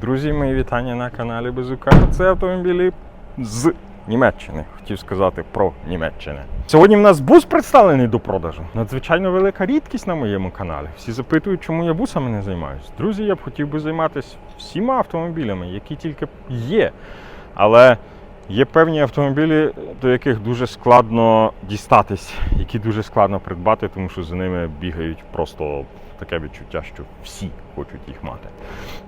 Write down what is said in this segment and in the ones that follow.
Друзі, мої вітання на каналі Безука. Це автомобілі з Німеччини. Хотів сказати про Німеччину. Сьогодні в нас бус представлений до продажу. Надзвичайно велика рідкість на моєму каналі. Всі запитують, чому я бусами не займаюся. Друзі, я б хотів би займатися всіма автомобілями, які тільки є. Але є певні автомобілі, до яких дуже складно дістатись, які дуже складно придбати, тому що за ними бігають просто таке відчуття, що всі хочуть їх мати.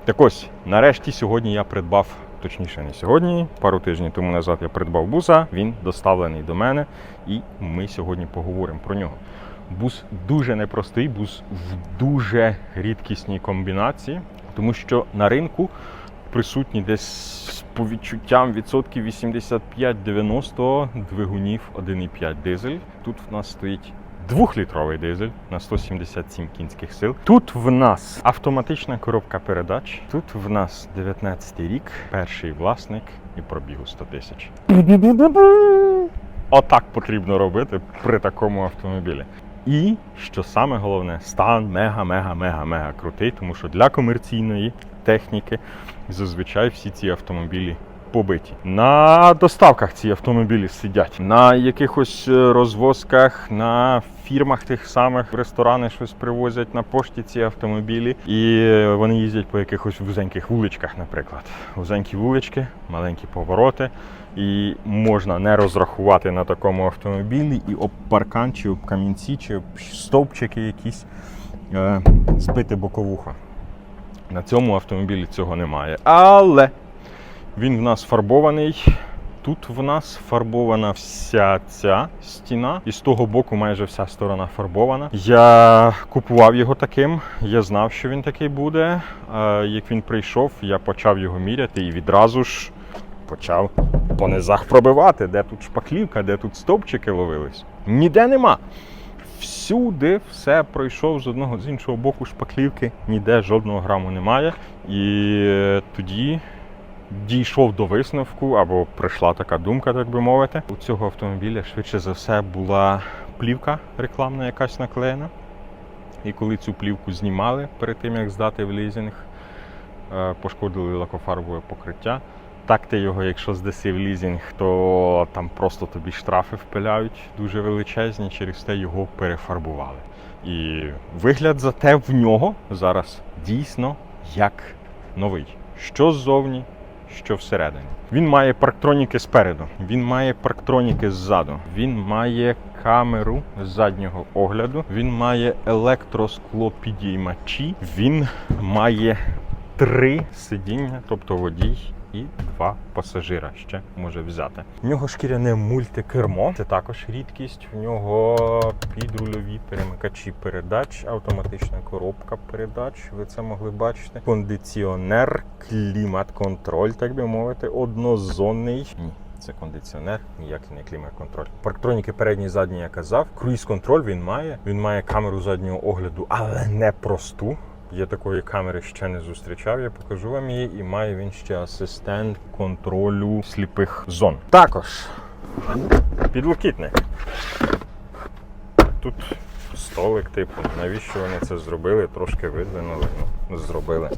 Так ось, нарешті сьогодні я придбав, точніше, не сьогодні, пару тижнів тому назад я придбав буса, він доставлений до мене, і ми сьогодні поговоримо про нього. Бус дуже непростий, бус в дуже рідкісній комбінації, тому що на ринку присутні десь по відчуттям відсотків 85-90 двигунів 1,5 дизель. Тут в нас стоїть Двохлітровий дизель на 177 кінських сил. Тут в нас автоматична коробка передач. Тут в нас 19-й рік, перший власник і пробігу 100 тисяч. Отак потрібно робити при такому автомобілі. І що саме головне, стан мега-мега-мега-мега крутий, тому що для комерційної техніки зазвичай всі ці автомобілі побиті. На доставках ці автомобілі сидять, на якихось е, розвозках, на фірмах тих самих в ресторани щось привозять на пошті ці автомобілі, і е, вони їздять по якихось вузеньких вуличках, наприклад. Вузенькі вулички, маленькі повороти. І можна не розрахувати на такому автомобілі і об паркан, чи об камінці, чи об стовпчики якісь е, збити боковуха. На цьому автомобілі цього немає. Але він в нас фарбований. Тут в нас фарбована вся ця стіна, і з того боку майже вся сторона фарбована. Я купував його таким, я знав, що він такий буде. Як він прийшов, я почав його міряти і відразу ж почав по низах пробивати, де тут шпаклівка, де тут стовпчики ловились. Ніде нема. Всюди все пройшов з одного з іншого боку шпаклівки, ніде жодного граму немає. І е, тоді дійшов до висновку, або прийшла така думка, так би мовити. У цього автомобіля швидше за все була плівка рекламна якась наклеєна. І коли цю плівку знімали перед тим, як здати в лізинг, е, пошкодили лакофарбове покриття. Так ти його, якщо здаси в лізинг, то там просто тобі штрафи впиляють дуже величезні, через те його перефарбували. І вигляд зате в нього зараз дійсно як новий. Що ззовні, що всередині. Він має парктроніки спереду, він має парктроніки ззаду, він має камеру заднього огляду, він має електросклопідіймачі, він має три сидіння, тобто водій. І два пасажира ще може взяти. В нього шкіряне мультикермо, це також рідкість. В нього підрульові перемикачі передач, автоматична коробка передач. Ви це могли бачити. Кондиціонер, клімат-контроль, так би мовити, однозонний. Ні. Це кондиціонер, ніякий не клімат-контроль. Парктроніки передні і задні я казав. Круїз-контроль він має. Він має камеру заднього огляду, але не просту. Я такої камери ще не зустрічав, я покажу вам її, і має він ще асистент контролю сліпих зон. Також підлокітник. Тут столик, типу, навіщо вони це зробили? Трошки видвинули, ну, зробили.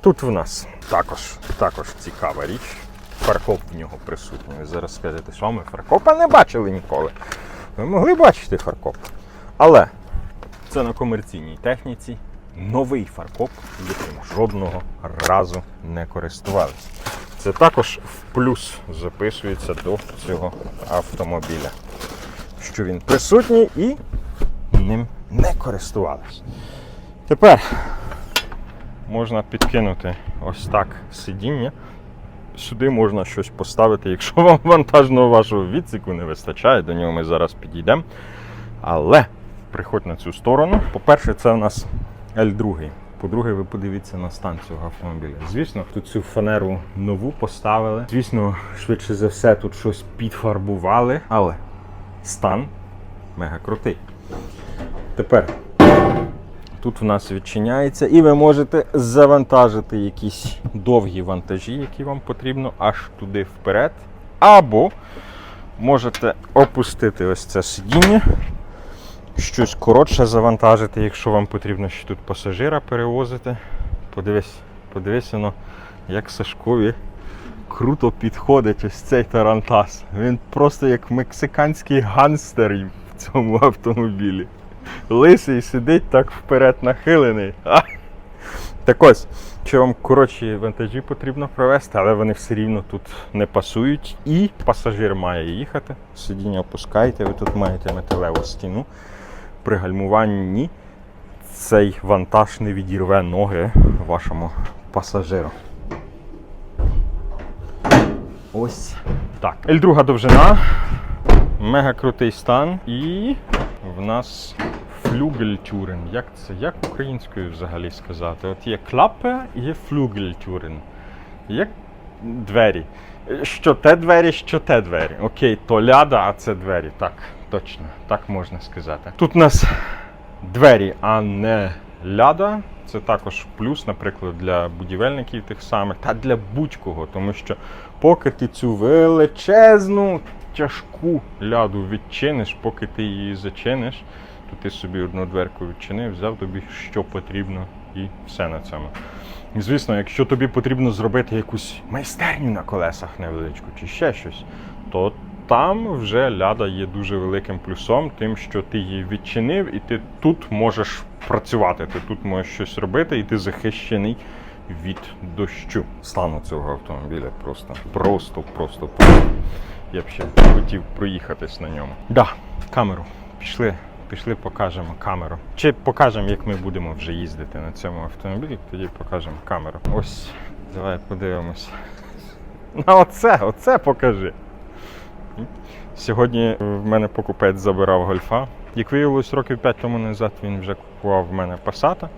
Тут в нас також, також цікава річ. Фаркоп в нього присутній. Ви зараз скажете, що ми фаркопа не бачили ніколи. Ви могли бачити фаркоп. Але це на комерційній техніці новий фаркоп, яким жодного разу не користувалися. Це також в плюс записується до цього автомобіля. Що він присутній і ним не користувалися. Тепер можна підкинути ось так сидіння. Сюди можна щось поставити, якщо вам вантажного вашого відсіку не вистачає, до нього ми зараз підійдемо. Але приходь на цю сторону. По-перше, це у нас L2. По-друге, ви подивіться на стан цього автомобіля. Звісно, тут цю фанеру нову поставили. Звісно, швидше за все, тут щось підфарбували, але стан мега крутий. Тепер тут в нас відчиняється, і ви можете завантажити якісь довгі вантажі, які вам потрібно аж туди вперед. Або можете опустити ось це сидіння щось коротше завантажити, якщо вам потрібно ще тут пасажира перевозити. Подивись, подивися, ну, як Сашкові круто підходить ось цей Тарантас. Він просто як мексиканський ганстер в цьому автомобілі. Лисий сидить так вперед нахилений. А! Так ось, що вам коротші вантажі потрібно провести, але вони все рівно тут не пасують. І пасажир має їхати. Сидіння опускаєте, ви тут маєте металеву стіну. При гальмуванні цей вантаж не відірве ноги вашому пасажиру. Ось так. L2 довжина, мега крутий стан і в нас флюгельтюрен. Як це? Як українською взагалі сказати? От є клапе і є флюгельтюрен. Як двері. Що те двері, що те двері. Окей, то ляда, а це двері. Так, точно, так можна сказати. Тут у нас двері, а не ляда. Це також плюс, наприклад, для будівельників тих самих, та для будь-кого, тому що поки ти цю величезну тяжку ляду відчиниш, поки ти її зачиниш, то ти собі одну дверку відчинив, взяв тобі що потрібно і все на цьому. Звісно, якщо тобі потрібно зробити якусь майстерню на колесах невеличку чи ще щось, то там вже ляда є дуже великим плюсом, тим, що ти її відчинив, і ти тут можеш працювати, ти тут можеш щось робити, і ти захищений від дощу. Стану цього автомобіля просто, просто, просто, просто. Я б ще хотів проїхатись на ньому. Да, камеру. Пішли, пішли, покажемо камеру. Чи покажемо, як ми будемо вже їздити на цьому автомобілі, тоді покажемо камеру. Ось, давай подивимось. На оце, оце покажи. Сьогодні в мене покупець забирав гольфа. Як виявилось, років 5 тому назад він вже купував в мене Passat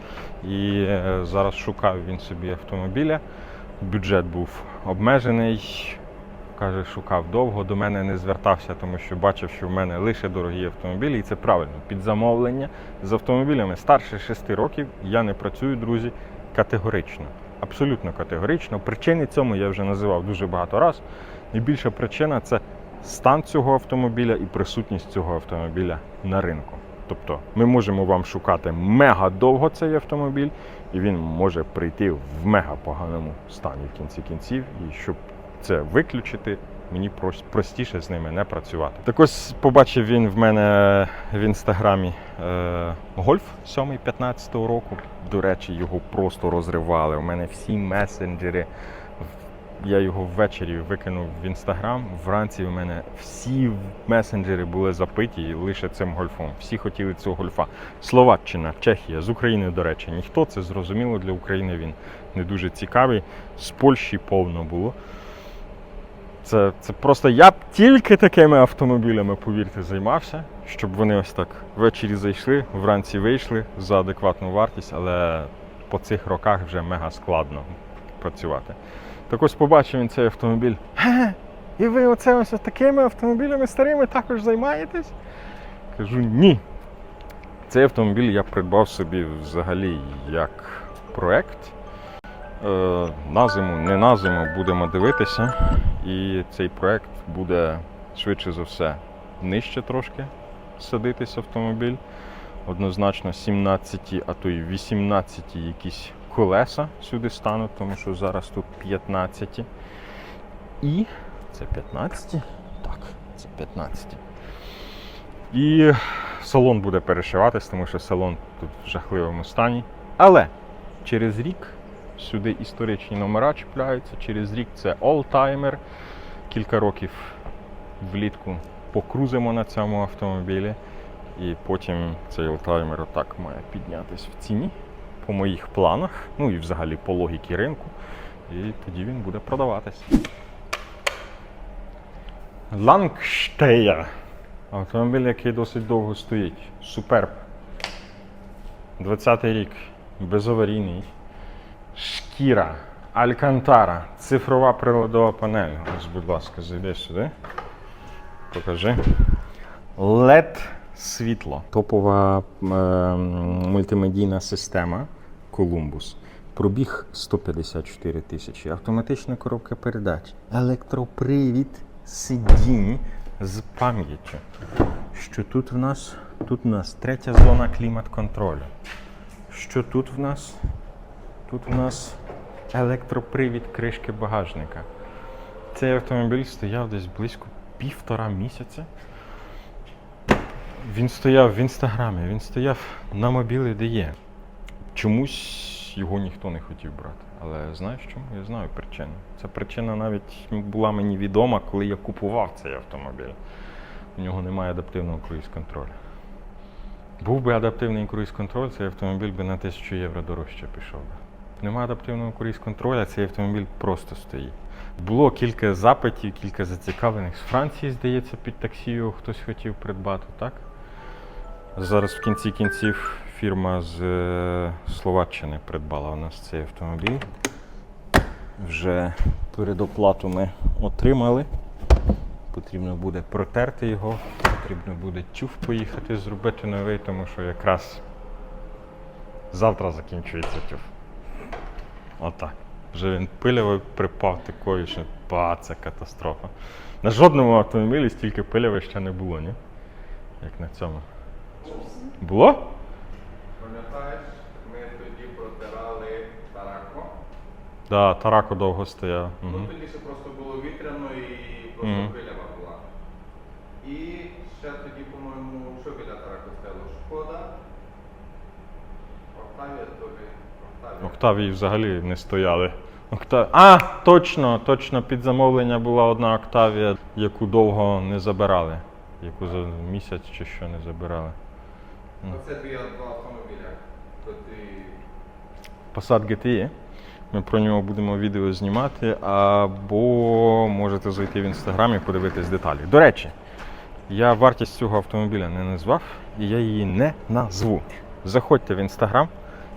і е, зараз шукав він собі автомобіля. Бюджет був обмежений. Каже, шукав довго, до мене не звертався, тому що бачив, що в мене лише дорогі автомобілі, і це правильно. Під замовлення з автомобілями старше 6 років я не працюю, друзі, категорично. Абсолютно категорично. Причини цьому я вже називав дуже багато разів. Найбільша причина це стан цього автомобіля і присутність цього автомобіля на ринку. Тобто ми можемо вам шукати мега довго цей автомобіль, і він може прийти в мега поганому стані в кінці кінців. І щоб це виключити, мені простіше з ними не працювати. Так ось побачив він в мене в інстаграмі е, гольф 7 15 року. До речі, його просто розривали. У мене всі месенджери. Я його ввечері викинув в інстаграм. Вранці у мене всі месенджери були запиті лише цим гольфом. Всі хотіли цього гольфа. Словаччина, Чехія, з України, до речі, ніхто це зрозуміло для України. Він не дуже цікавий. З Польщі повно було. Це, це просто я б тільки такими автомобілями, повірте, займався, щоб вони ось так ввечері зайшли, вранці вийшли за адекватну вартість, але по цих роках вже мега складно працювати. Так ось побачив він цей автомобіль. Ге, і ви оце ось такими автомобілями старими також займаєтесь? Кажу, ні. Цей автомобіль я придбав собі взагалі як проект. Е, на зиму, не на зиму будемо дивитися. І цей проект буде швидше за все нижче трошки садитись автомобіль. Однозначно 17, а то й 18 якісь колеса сюди стануть, тому що зараз тут 15. І це 15? Так, це 15. І салон буде перешиватись, тому що салон тут в жахливому стані. Але через рік сюди історичні номера чіпляються. Через рік це олтаймер. Кілька років влітку покрузимо на цьому автомобілі. І потім цей олтаймер отак має піднятись в ціні по моїх планах, ну і взагалі по логіки ринку. І тоді він буде продаватись. Лангштея. Автомобіль, який досить довго стоїть. Суперб. 20-й рік. Безаварійний. Шкіра. Алькантара. Цифрова приладова панель. Ось, будь ласка, зайди сюди. Покажи. LED світло. Топова е, мультимедійна система Columbus. Пробіг 154 тисячі. Автоматична коробка передач. Електропривід сидінь з пам'яттю. Що тут в нас? Тут в нас третя зона клімат-контролю. Що тут в нас? Тут в нас електропривід кришки багажника. Цей автомобіль стояв десь близько півтора місяця. Він стояв в інстаграмі, він стояв на мобілі DE. Чомусь його ніхто не хотів брати. Але знаєш чому? Я знаю причину. Ця причина навіть була мені відома, коли я купував цей автомобіль. У нього немає адаптивного круїз-контролю. Був би адаптивний круїз-контроль, цей автомобіль би на 1000 євро дорожче пішов. Немає адаптивного круїз-контролю, цей автомобіль просто стоїть. Було кілька запитів, кілька зацікавлених. З Франції, здається, під таксі його хтось хотів придбати, так? Зараз в кінці кінців фірма з е, Словаччини придбала у нас цей автомобіль. Вже передоплату ми отримали. Потрібно буде протерти його, потрібно буде тюф поїхати зробити новий, тому що якраз завтра закінчується тюф. Отак. Вже він пилявий припав такою, що ба, це катастрофа. На жодному автомобілі стільки пиляви ще не було, ні? Як на цьому. Було? Пам'ятаєш, ми тоді протирали тарако. Да, тарако довго стояв. Ну Угу. тоді ще просто було вітряно і просто Мгм. пилява була. І ще тоді, по-моєму, що біля тарако стояло? Шкода. Октавія тобі. Октавія. Октавії взагалі не стояли. Окта... А, точно, точно, під замовлення була одна Октавія, яку довго не забирали. Яку за місяць чи що не забирали. Оце дві два автомобіля. То Passat GTE. Ми про нього будемо відео знімати, або можете зайти в інстаграм і подивитись деталі. До речі, я вартість цього автомобіля не назвав, і я її не назву. Заходьте в інстаграм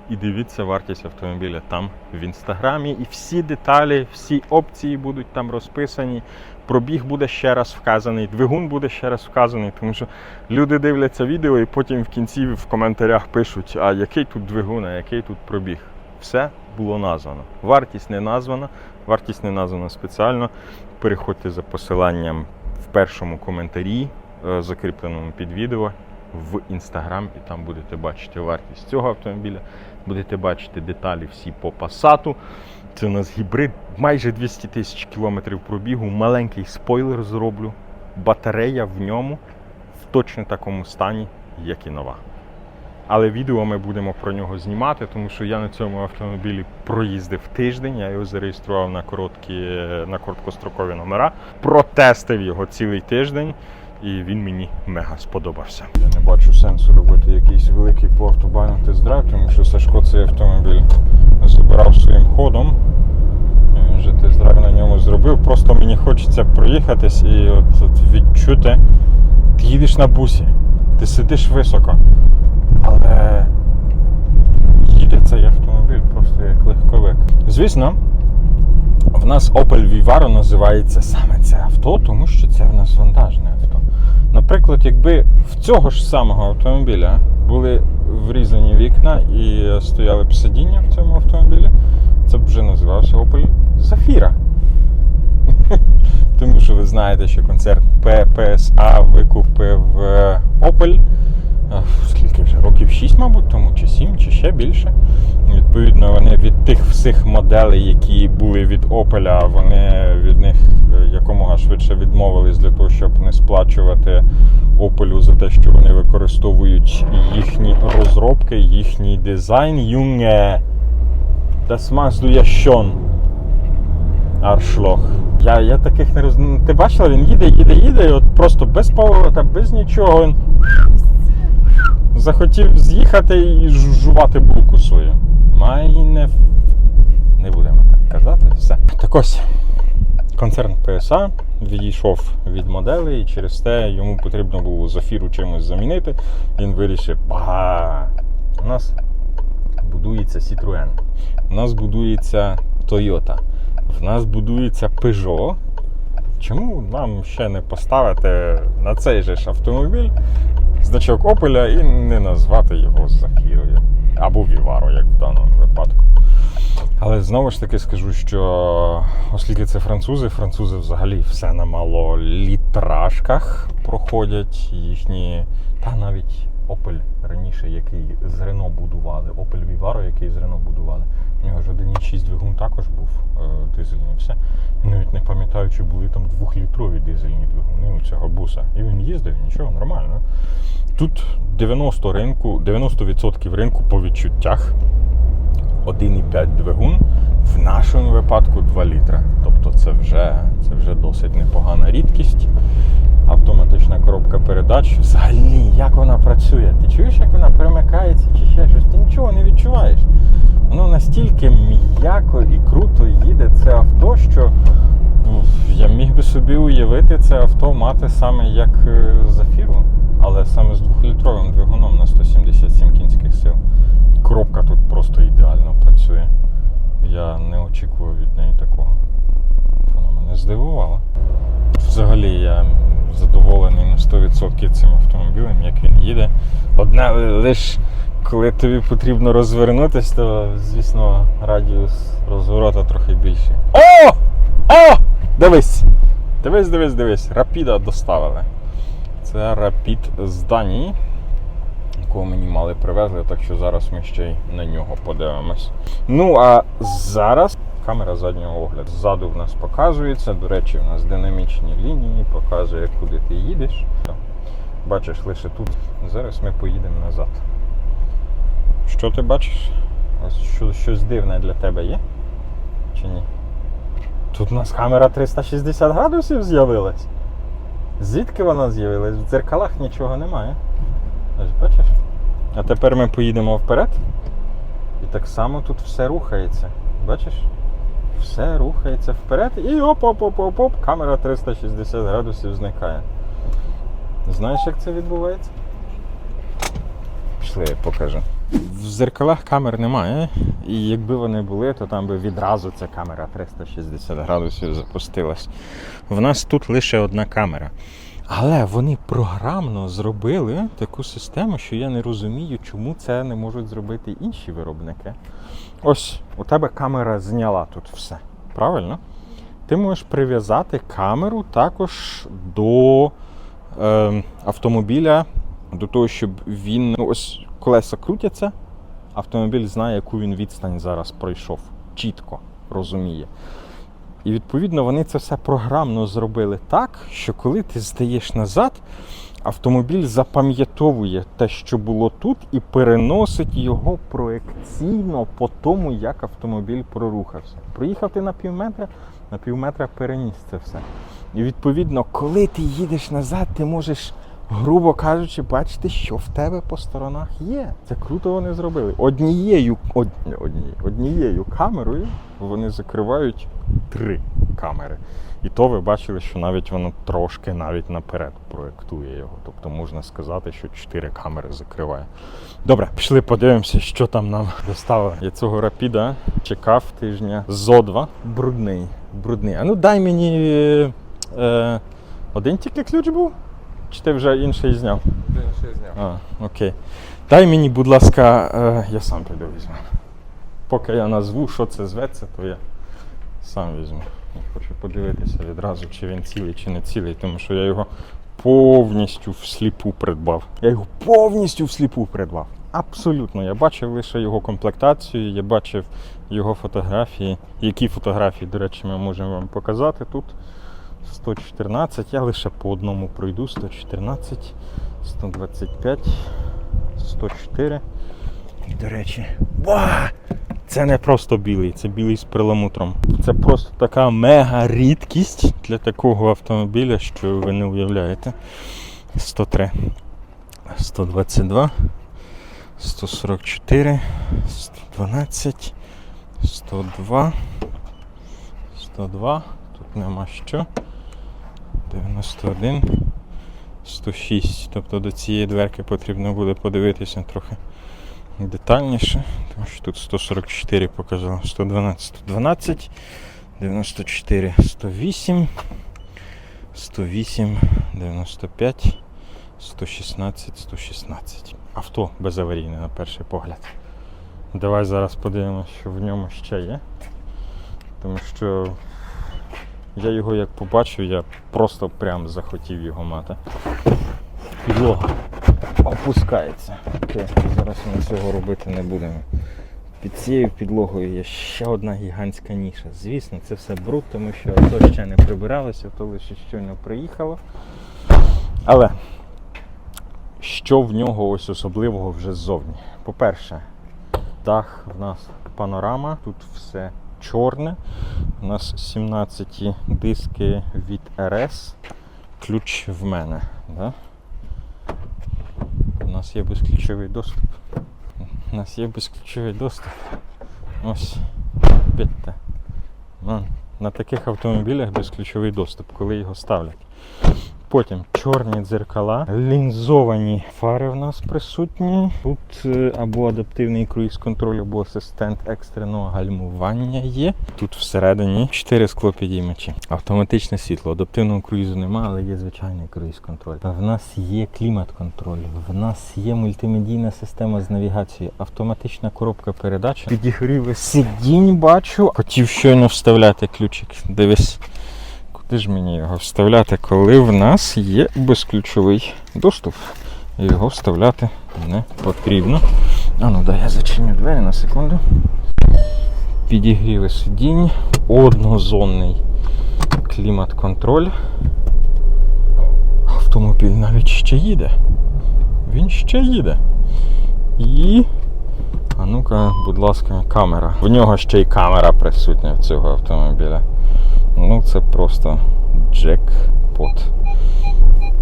і дивіться вартість автомобіля там в інстаграмі. І всі деталі, всі опції будуть там розписані. Пробіг буде ще раз вказаний, двигун буде ще раз вказаний, тому що люди дивляться відео і потім в кінці в коментарях пишуть, а який тут двигун, а який тут пробіг. Все було названо. Вартість не названа, вартість не названа спеціально. Переходьте за посиланням в першому коментарі, е, закріпленому під відео, в інстаграм, і там будете бачити вартість цього автомобіля, будете бачити деталі всі по пасату. Це у нас гібрид, майже 200 тисяч кілометрів пробігу, маленький спойлер зроблю. Батарея в ньому в точно такому стані, як і нова. Але відео ми будемо про нього знімати, тому що я на цьому автомобілі проїздив тиждень, я його зареєстрував на короткі, на короткострокові номера, протестив його цілий тиждень, і він мені мега сподобався. Я не бачу сенсу робити якийсь великий по автобану тест-драйв, тому що Сашко цей автомобіль забирав своїм ходом. Він вже тест-драйв на ньому зробив. Просто мені хочеться проїхатись і от, от відчути. Ти їдеш на бусі, ти сидиш високо, але їде цей автомобіль просто як легковик. Звісно, в нас Opel Vivaro називається саме це авто, тому що це в нас вантажне авто. Наприклад, якби в цього ж самого автомобіля були врізані вікна і стояли б сидіння в цьому автомобілі, це б вже називався Opel Zafira. Тому що ви знаєте, що концерт PPSA викупив е, Opel. Скільки вже років 6, мабуть, тому, чи 7, чи ще більше. Відповідно, вони від тих всіх моделей, які були від Opel, вони від них е, якомога швидше відмовились для того, щоб не сплачувати Opel за те, що вони використовують їхні розробки, їхній дизайн. Machst du. Аршлох. Я, я таких не роз... Ти бачила, він їде, їде, їде, і от просто без поворота, без нічого. Він захотів з'їхати і жувати булку свою. Майне. Не будемо так казати. Все. Так ось. Концерн PSA відійшов від моделей, і через те йому потрібно було зафіру чимось замінити. Він вирішив, ба, у нас будується Citroën, у нас будується Toyota, в нас будується Peugeot. Чому нам ще не поставити на цей же ж автомобіль значок Opel і не назвати його Зафірою або Віваро, як в даному випадку? Але знову ж таки скажу, що оскільки це французи, французи взагалі все на малолітражках проходять їхні, та навіть Opel раніше, який з Рено будували, Opel Vivaro, який з Рено будували, У нього ж 1,6 двигун також був е, дизельний. Все. Навіть не пам'ятаю, чи були там двохлітрові дизельні двигуни у цього буса. І він їздив, нічого, нормально. Тут 90 ринку, 90% ринку по відчуттях. 1,5 двигун, в нашому випадку 2 літра. Тобто це вже, це вже досить непогана рідкість. Автоматична коробка передач. Взагалі, як вона працює? Ти чуєш, як вона перемикається чи ще щось? Ти нічого не відчуваєш. Воно настільки м'яко і круто їде це авто, що ну, я міг би собі уявити це авто мати саме як е, Зафіру, але саме з двохлітровим двигуном на 177 кінських сил. Коробка тут просто ідеально працює. Я не очікував від неї такого. Вона мене здивувала. Взагалі я задоволений на 100% цим автомобілем, як він їде. Одне лише коли тобі потрібно розвернутися, то, звісно, радіус розворота трохи більший. О! О! Дивись! Дивись, дивись, дивись. Рапіда доставили. Це рапід з Данії, якого мені мали привезли, так що зараз ми ще й на нього подивимось. Ну а зараз камера заднього огляду. Ззаду в нас показується. До речі, у нас динамічні лінії, показує, куди ти їдеш. Бачиш лише тут. Зараз ми поїдемо назад. Що ти бачиш? Ось що, щось дивне для тебе є? Чи ні? Тут у нас камера 360 градусів з'явилась. Звідки вона з'явилась? В дзеркалах нічого немає. Ось бачиш? А тепер ми поїдемо вперед. І так само тут все рухається. Бачиш? Все рухається вперед і оп-оп-оп-оп-оп, камера 360 градусів зникає. Знаєш, як це відбувається? Пішли, я покажу. В зеркалах камер немає, і якби вони були, то там би відразу ця камера 360 градусів запустилась. В нас тут лише одна камера. Але вони програмно зробили таку систему, що я не розумію, чому це не можуть зробити інші виробники. Ось у тебе камера зняла тут все. Правильно? Ти можеш прив'язати камеру також до е, автомобіля, до того, щоб він ну, ось колеса крутяться, автомобіль знає, яку він відстань зараз пройшов. Чітко розуміє. І відповідно вони це все програмно зробили так, що коли ти здаєш назад, автомобіль запам'ятовує те, що було тут, і переносить його проекційно по тому, як автомобіль прорухався. Проїхав ти на півметра, на півметра переніс це все. І відповідно, коли ти їдеш назад, ти можеш, грубо кажучи, бачити, що в тебе по сторонах є. Це круто вони зробили. Однією, од, однією, однією камерою вони закривають три камери. І то ви бачили, що навіть воно трошки навіть наперед проєктує його. Тобто можна сказати, що чотири камери закриває. Добре, пішли подивимося, що там нам доставили. Я цього рапіда чекав тижня зо два. Брудний. Брудний. А ну дай мені е, один тільки ключ був? Чи ти вже інший зняв? Один ще зняв. А, окей. Дай мені, будь ласка, е, я сам піду візьму. Поки я назву, що це зветься, то я сам візьму. Хочу подивитися відразу, чи він цілий, чи не цілий, тому що я його повністю всліпу придбав. Я його повністю всліпу придбав. Абсолютно. Я бачив лише його комплектацію, я бачив його фотографії. Які фотографії, до речі, ми можемо вам показати тут. 114, я лише по одному пройду. 114, 125, 104. І, до речі, ва! Це не просто білий, це білий з перламутром. Це просто така мега рідкість для такого автомобіля, що ви не уявляєте. 103, 122, 144, 112, 102, 102, тут нема що. 91, 106. Тобто до цієї дверки потрібно буде подивитися трохи детальніше, тому що тут 144 показав, 112, 112, 94, 108, 108, 95, 116, 116. Авто безаварійне на перший погляд. Давай зараз подивимося, що в ньому ще є. Тому що я його як побачив, я просто прям захотів його мати. Підлога опускається. Окей, зараз ми цього робити не будемо. Під цією підлогою є ще одна гігантська ніша. Звісно, це все бруд, тому що то ще не прибиралося, то лише щойно приїхало. Але що в нього ось особливого вже ззовні? По-перше, дах в нас панорама, тут все чорне. У нас 17 диски від RS. Ключ в мене. Да? Нас є безключовий доступ. У нас є безключовий доступ. Ось, бідте. Ну, на таких автомобілях безключовий доступ, коли його ставлять. Потім чорні дзеркала, лінзовані фари в нас присутні. Тут е, або адаптивний круїз-контроль, або асистент екстреного гальмування є. Тут всередині 4 склопідіймачі. Автоматичне світло. Адаптивного круїзу немає, але є звичайний круїз-контроль. В нас є клімат-контроль, в нас є мультимедійна система з навігацією, автоматична коробка передач. Підігріви сидінь бачу. Хотів щойно вставляти ключик. Дивись. Куди ж мені його вставляти, коли в нас є безключовий доступ? І Його вставляти не потрібно. А ну дай я зачиню двері на секунду. Підігріви сидінь, однозонний клімат-контроль. Автомобіль навіть ще їде. Він ще їде. І. А ну-ка, будь ласка, камера. В нього ще й камера присутня в цього автомобіля. Ну, це просто джекпот.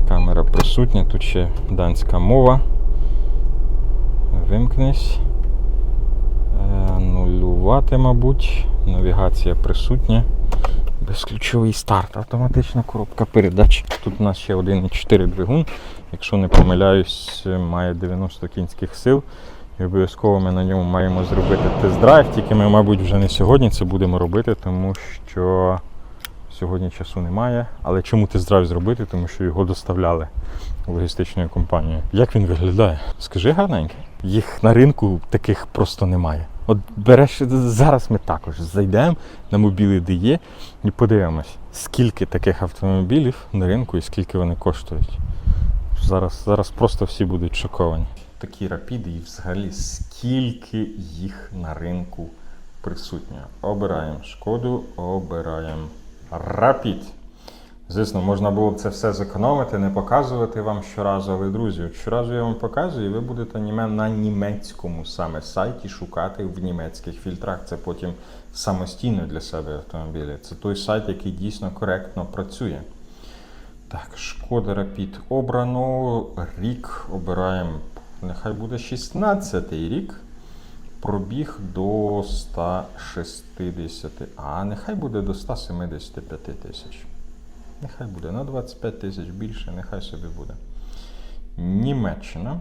Камера присутня, тут ще данська мова. Вимкнись. Е, Нулювати, мабуть. Навігація присутня. Безключовий старт, автоматична коробка передач. Тут у нас ще 1,4 двигун. Якщо не помиляюсь, має 90 кінських сил. І обов'язково ми на ньому маємо зробити тест-драйв, тільки ми, мабуть, вже не сьогодні це будемо робити, тому що сьогодні часу немає. Але чому тест-драйв зробити? Тому що його доставляли логістичною компанією. Як він виглядає? Скажи гарненький. Їх на ринку таких просто немає. От береш зараз ми також зайдемо на мобілі DE і подивимось, скільки таких автомобілів на ринку і скільки вони коштують. Зараз, зараз просто всі будуть шоковані. Такі рапіди і взагалі скільки їх на ринку присутньо. Обираємо шкоду, обираємо рапід. Звісно, можна було б це все зекономити, не показувати вам щоразу, але друзі, от щоразу я вам показую, і ви будете на німецькому саме сайті шукати в німецьких фільтрах. Це потім самостійно для себе автомобілі. Це той сайт, який дійсно коректно працює. Так, шкода Rapid обрано. Рік обираємо. Нехай буде 16 рік. Пробіг до 160. А, нехай буде до 175 тисяч. Нехай буде на 25 тисяч більше, нехай собі буде. Німеччина.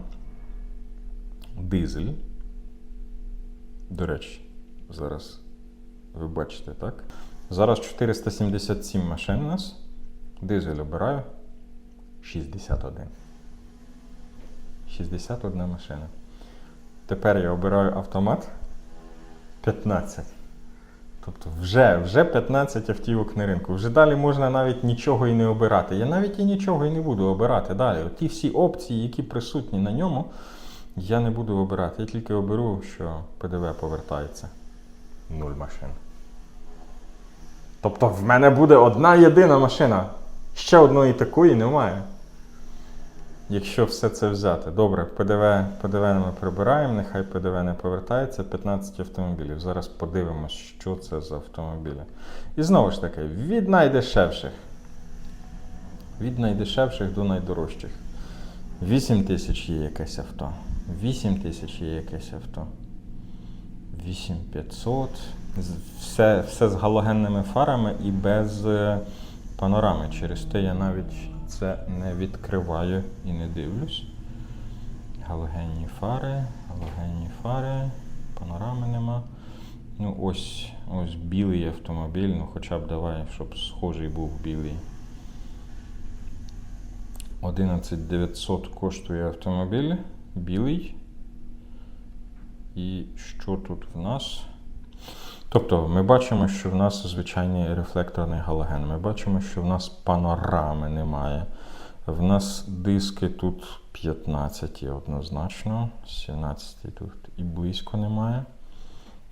Дизель. До речі, зараз ви бачите, так? Зараз 477 машин у нас. Дизель обираю. 61. 61 машина. Тепер я обираю автомат 15. Тобто вже, вже 15 автівок на ринку. Вже далі можна навіть нічого і не обирати. Я навіть і нічого і не буду обирати далі. Ті всі опції, які присутні на ньому, я не буду обирати. Я тільки оберу, що ПДВ повертається. Нуль машин. Тобто в мене буде одна єдина машина. Ще одної такої немає. Якщо все це взяти. Добре, ПДВ, ПДВ ми прибираємо, нехай ПДВ не повертається. 15 автомобілів. Зараз подивимось, що це за автомобілі. І знову ж таки, від найдешевших. Від найдешевших до найдорожчих. 8 тисяч є якесь авто. 8 тисяч є якесь авто. 8500. Все, все з галогенними фарами і без е, панорами. Через те я навіть це не відкриваю і не дивлюсь. Галогенні фари, галогенні фари, панорами нема. Ну, ось, ось білий автомобіль, ну хоча б давай, щоб схожий був білий. 11900 коштує автомобіль білий. І що тут в нас? Тобто ми бачимо, що в нас звичайний рефлекторний галоген. Ми бачимо, що в нас панорами немає. В нас диски тут 15 однозначно, 17 тут і близько немає.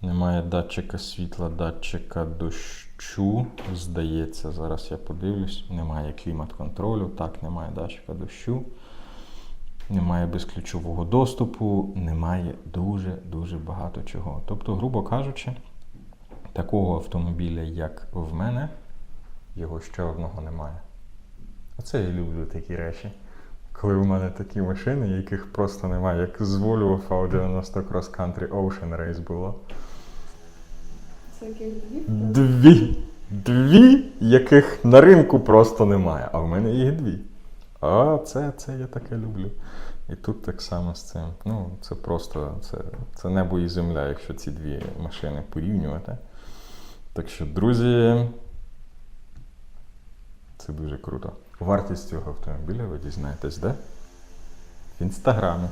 Немає датчика світла, датчика дощу. Здається, зараз я подивлюсь. Немає клімат-контролю, так, немає датчика дощу. Немає безключового доступу, немає дуже-дуже багато чого. Тобто, грубо кажучи, такого автомобіля, як в мене, його ще одного немає. Оце я люблю такі речі. Коли в мене такі машини, яких просто немає, як з Volvo V90 Cross Country Ocean Race було. Це яких дві? Дві. Дві, яких на ринку просто немає. А в мене їх дві. А це, це я таке люблю. І тут так само з цим. Ну, це просто це, це небо і земля, якщо ці дві машини порівнювати. Так що, друзі, це дуже круто. Вартість цього автомобіля ви дізнаєтесь де? В інстаграмі.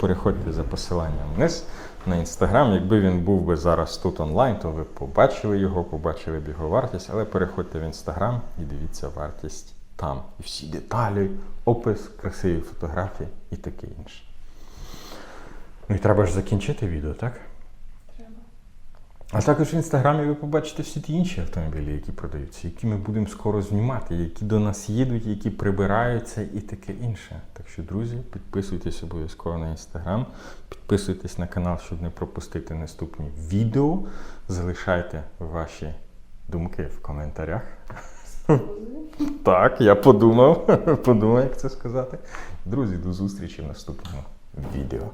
Переходьте за посиланням вниз на інстаграм. Якби він був би зараз тут онлайн, то ви побачили його, побачили б його вартість, але переходьте в інстаграм і дивіться вартість там. І всі деталі, опис, красиві фотографії і таке інше. Ну і треба ж закінчити відео, так? А також в інстаграмі ви побачите всі ті інші автомобілі, які продаються, які ми будемо скоро знімати, які до нас їдуть, які прибираються і таке інше. Так що, друзі, підписуйтесь обов'язково на інстаграм, підписуйтесь на канал, щоб не пропустити наступні відео. Залишайте ваші думки в коментарях. Так, я подумав, подумав, як це сказати. Друзі, до зустрічі в наступному відео.